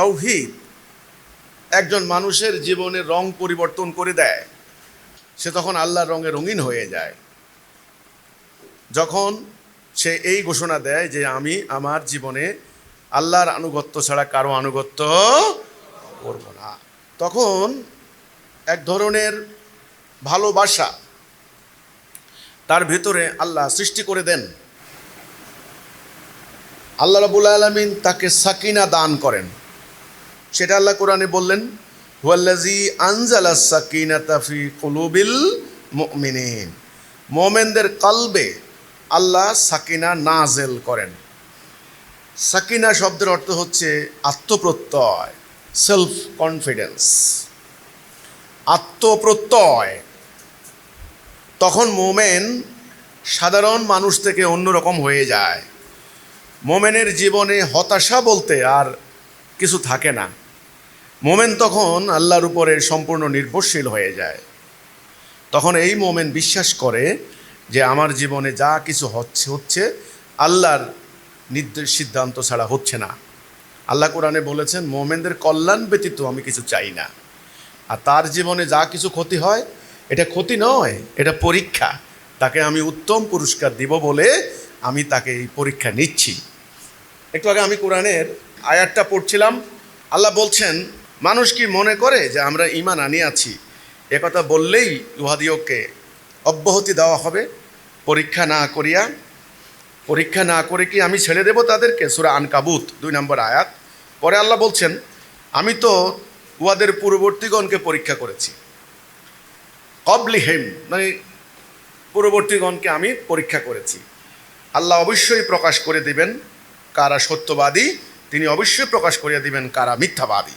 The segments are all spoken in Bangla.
তৌহিদ একজন মানুষের জীবনের রং পরিবর্তন করে দেয়, সে তখন আল্লাহর রঙে রঙিন হয়ে যায়। যখন সে এই ঘোষণা দেয় যে আমি আমার জীবনে আল্লাহর আনুগত্য ছাড়া কারও আনুগত্য করব না, তখন এক ধরনের ভালোবাসা তার ভেতরে আল্লাহ সৃষ্টি করে দেন। আল্লাহ রাবুল আলমিন তাকে সাকিনা দান করেন। সেটা আল্লাহ কোরআনে বললেন হুয়াল্লাজি আনজালা সাকিনা তাফি কুলুবিল মুমিনিন। মোমেনদের কালবে আল্লাহ সাকিনা নাজেল করেন। সাকিনা শব্দের অর্থ হচ্ছে আত্মপ্রত্যয় সেলফ কনফিডেন্স আত্মপ্রত্যয়। তখন মোমেন সাধারণ মানুষ থেকে অন্যরকম হয়ে যায়। মোমেনের জীবনে হতাশা বলতে আর কিছু থাকে না। মোমেন তখন আল্লাহর উপরে সম্পূর্ণ নির্ভরশীল হয়ে যায়। তখন এই মোমেন বিশ্বাস করে যে আমার জীবনে যা কিছু হচ্ছে হচ্ছে আল্লাহর নির্দেশ সিদ্ধান্ত ছাড়া হচ্ছে না। আল্লাহ কোরআনে বলেছেন, মোমেনদের কল্যাণ ব্যতীত আমি কিছু চাই না। আর তার জীবনে যা কিছু ক্ষতি হয়, এটা ক্ষতি নয়, এটা পরীক্ষা। তাকে আমি উত্তম পুরস্কার দিব বলে আমি তাকে এই পরীক্ষা নিচ্ছি। একটু আগে আমি কোরআনের আয়াতটা পড়ছিলাম। আল্লাহ বলছেন মানুষ কি মনে করে যে আমরা ইমান আনিয়াছি একথা বললেই উহাদিওকে অব্যাহতি দেওয়া হবে। পরীক্ষা না করিয়া, পরীক্ষা না করে কি আমি ছেড়ে দেব তাদেরকে? সুরা আনকাবুত, দুই নম্বর আয়াত। পরে আল্লাহ বলছেন, আমি তো উহাদের পূর্ববর্তীগণকে পরীক্ষা করেছি। কবলি হেম মানে পূর্ববর্তীগণকে আমি পরীক্ষা করেছি। আল্লাহ অবশ্যই প্রকাশ করে দিবেন কারা সত্যবাদী, তিনি অবশ্যই প্রকাশ করিয়া দিবেন কারা মিথ্যাবাদী।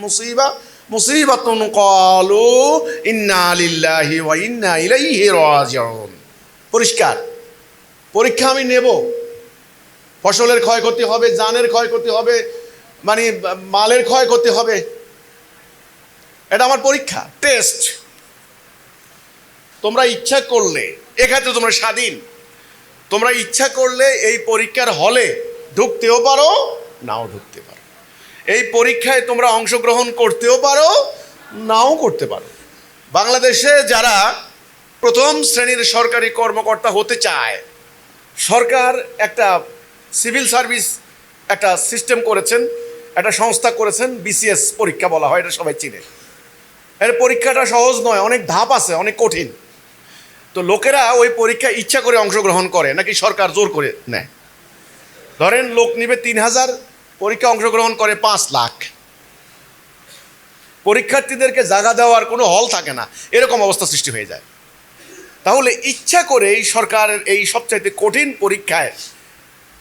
মুসিবা ইন্না ইন্না পরিষ্কার। পরীক্ষা আমি নেব। ফসলের ক্ষয়ক্ষতি হবে, জানের ক্ষয়ক্ষতি হবে মানে মালের ক্ষয়ক্ষতি হবে। এটা আমার পরীক্ষা, টেস্ট। তোমরা ইচ্ছা করলে, এক্ষেত্রে তোমরা স্বাধীন। তোমরা ইচ্ছা করলে এই পরীক্ষার হলে ঢুকতেও পারো, নাও ঢুকতে পারো। এই পরীক্ষায় তোমরা অংশগ্রহণ করতেও পারো, নাও করতে পারো। বাংলাদেশে যারা প্রথম শ্রেণির সরকারি কর্মকর্তা হতে চায়, সরকার একটা সিভিল সার্ভিস একটা সিস্টেম করেছেন, একটা সংস্থা করেছেন, বিসিএস পরীক্ষা বলা হয়, এটা সবাই চিনে। এর পরীক্ষাটা সহজ নয়, অনেক ধাপ আছে, অনেক কঠিন। তো লোকেরা ওই পরীক্ষা ইচ্ছা করে অংশগ্রহণ করে, নাকি সরকার জোর করে নেয়? ধরেন লোক নিবে তিন হাজার, পরীক্ষা অংশগ্রহণ করে পাঁচ লাখ। পরীক্ষার্থীদেরকে জায়গা দেওয়ার কোনো হল থাকে না, এরকম অবস্থা সৃষ্টি হয়ে যায়। তাহলে ইচ্ছা করে এই সরকারের এই সবচাইতে কঠিন পরীক্ষায়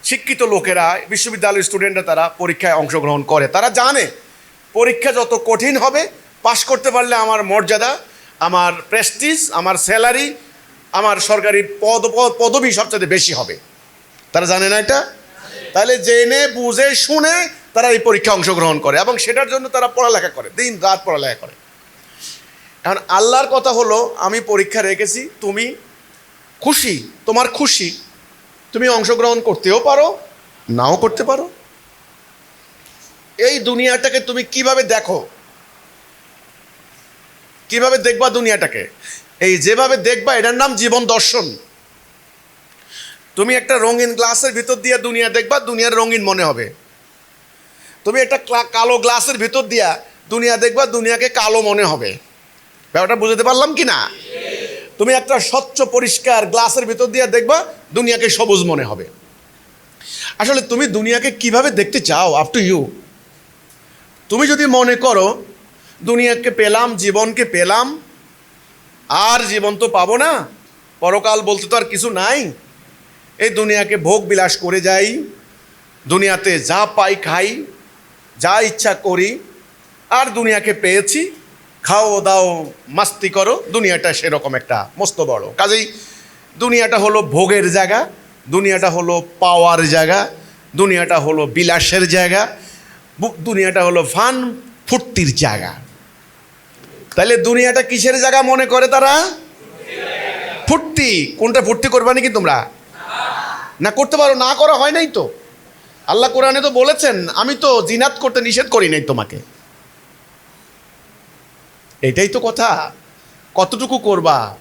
শিক্ষিত লোকেরা, বিশ্ববিদ্যালয়ের স্টুডেন্টরা তারা পরীক্ষায় অংশগ্রহণ করে। তারা জানে পরীক্ষা যত কঠিন হবে, পাশ করতে পারলে আমার মর্যাদা, আমার প্রেস্টিজ আমার স্যালারি আমার সরকারি পদ, পদ- পদবি সবচেয়ে বেশি হবে। তারা জানে না এটা? তাহলে জেনে, বুঝে, শুনে তারা এই পরীক্ষা অংশগ্রহণ করে এবং সেটার জন্য তারা পড়ালেখা করে, দিন রাত পড়ালেখা করে। এখন আল্লাহর কথা হলো, আমি পরীক্ষা রেখেছি, তুমি খুশি, তোমার খুশি, তুমি অংশগ্রহণ করতেও পারো, নাও করতে পারো। এই দুনিয়াটাকে তুমি কীভাবে দেখো? কীভাবে দেখবা দুনিয়াটাকে? এই যেভাবে দেখবা, এটার নাম জীবন দর্শন। তুমি একটা রঙিন গ্লাসের ভিতর দিয়ে দুনিয়া দেখবা, দুনিয়ার রঙিন মনে হবে। তুমি একটা কালো গ্লাসের ভিতর দিয়া দুনিয়া দেখবা, দুনিয়াকে কালো মনে হবে। ব্যাপারটা বুঝতে পারলাম কি না? তুমি একটা স্বচ্ছ, পরিষ্কার গ্লাসের ভিতর দিয়ে দেখবা, দুনিয়াকে সবুজ মনে হবে। আসলে তুমি দুনিয়াকে কীভাবে দেখতে চাও আপ টু ইউ তুমি যদি মনে করো, দুনিয়াকে পেলাম, জীবনকে পেলাম, আর জীবন তো পাবো না, পরকাল বলতে তো আর কিছু নাই। এই দুনিয়াকে ভোগ বিলাস করে যাই, দুনিয়াতে যা পাই খাই, যা ইচ্ছা করি, আর দুনিয়াকে পেয়েছি, খাও দাও, মাস্তি করো, দুনিয়াটা সেরকম একটা মস্ত বড়। কাজেই দুনিয়াটা হলো ভোগের জায়গা, দুনিয়াটা হলো পাওয়ার জায়গা, দুনিয়াটা হলো বিলাসের জায়গা দুনিয়াটা হলো ফান ফুর্তির জায়গা। তাহলে দুনিয়াটা কিসের জায়গা মনে করে তারা? ফুর্তি। কোনটা ফুর্তি করবা নাকি তোমরা? না করতে পারো, না করা হয় নাই তো। আল্লাহ কোরআনে তো বলেছেন, আমি তো জিনাত করতে নিষেধ করি নাই তোমাকে। এটাই তো কথা। কতটুকু করবা?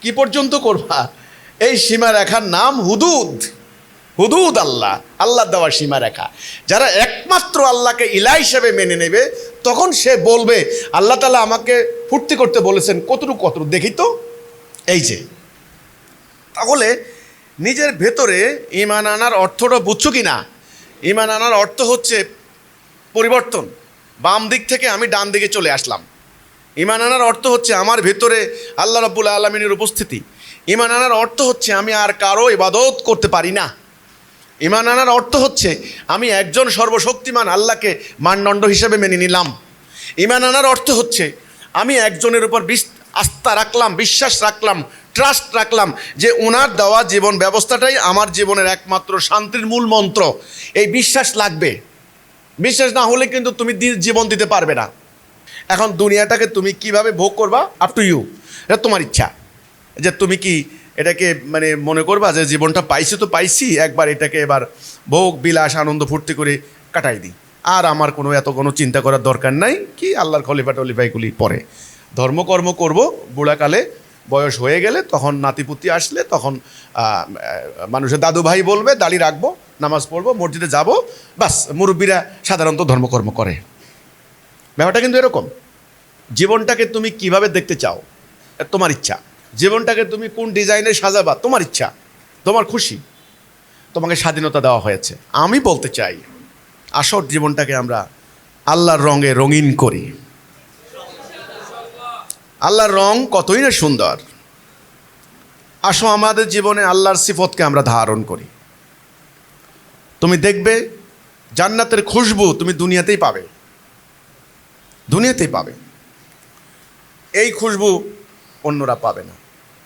কি পর্যন্ত করবা? এই সীমা রেখার নাম হুদুদ। হুদুদ আল্লাহ আল্লাহ দেওয়ার সীমা রেখা যারা একমাত্র আল্লাহকে ইলা হিসেবে মেনে নেবে, তখন সে বলবে, আল্লাহ তালা আমাকে ফুর্তি করতে বলেছেন কতটুকু কতটুকু। দেখি তো। এই যে, তাহলে নিজের ভেতরে ইমান আনার অর্থটা বুঝছ কি না ইমান আনার অর্থ হচ্ছে পরিবর্তন। বাম দিক থেকে আমি ডান দিকে চলে আসলাম। ইমান আনার অর্থ হচ্ছে আমার ভেতরে আল্লাহ রব্বুল আলমিনের উপস্থিতি। ইমান আনার অর্থ হচ্ছে আমি আর কারও ইবাদত করতে পারি না। ইমান আনার অর্থ হচ্ছে আমি একজন সর্বশক্তিমান আল্লাহকে মানদণ্ড হিসেবে মেনে নিলাম। ইমান আনার অর্থ হচ্ছে আমি একজনের উপর আস্থা রাখলাম, বিশ্বাস রাখলাম ট্রাস্ট রাখলাম যে ওনার দেওয়া জীবন ব্যবস্থাটাই আমার জীবনের একমাত্র শান্তির মূল মন্ত্র। এই বিশ্বাস লাগবে। বিশ্বাস না হলে কিন্তু তুমি জীবন দিতে পারবে না। এখন দুনিয়াটাকে তুমি কীভাবে ভোগ করবা? আপ টু ইউ এটা তোমার ইচ্ছা। যে তুমি কি এটাকে মানে মনে করবা যে জীবনটা পাইছি তো পাইছি, একবার এটাকে এবার ভোগ, বিলাস, আনন্দ, ফুর্তি করে কাটাই দিই। আর আমার কোনো এত কোনো চিন্তা করার দরকার নাই কি আল্লাহর খলিফা টলিফাইগুলি পরে। ধর্মকর্ম করব, বুড়াকালে বয়স হয়ে গেলে তখন নাতিপুতি আসলে তখন মানুষের দাদু ভাই বলবে, দাড়ি রাখব, নামাজ পড়ব, মসজিদে যাব, বাস, মুরব্বীরা সাধারণত ধর্মকর্ম করে। ব্যাপারটা কিন্তু এরকম, জীবনটাকে তুমি কীভাবে দেখতে চাও তোমার ইচ্ছা। জীবনটাকে তুমি কোন ডিজাইনে সাজাবা, তোমার ইচ্ছা, তোমার খুশি। তোমাকে স্বাধীনতা দেওয়া হয়েছে। আমি বলতে চাই আসর জীবনটাকে আমরা আল্লাহর রঙে রঙিন করি। আল্লাহর রং কতই না সুন্দর। আসো আমাদের জীবনে আল্লাহর সিফতকে আমরা ধারণ করি। তুমি দেখবে জান্নাতের খুশবু তুমি দুনিয়াতেই পাবে। দুনিয়াতেই পাবে। এই খুশবু অন্যরা পাবে না।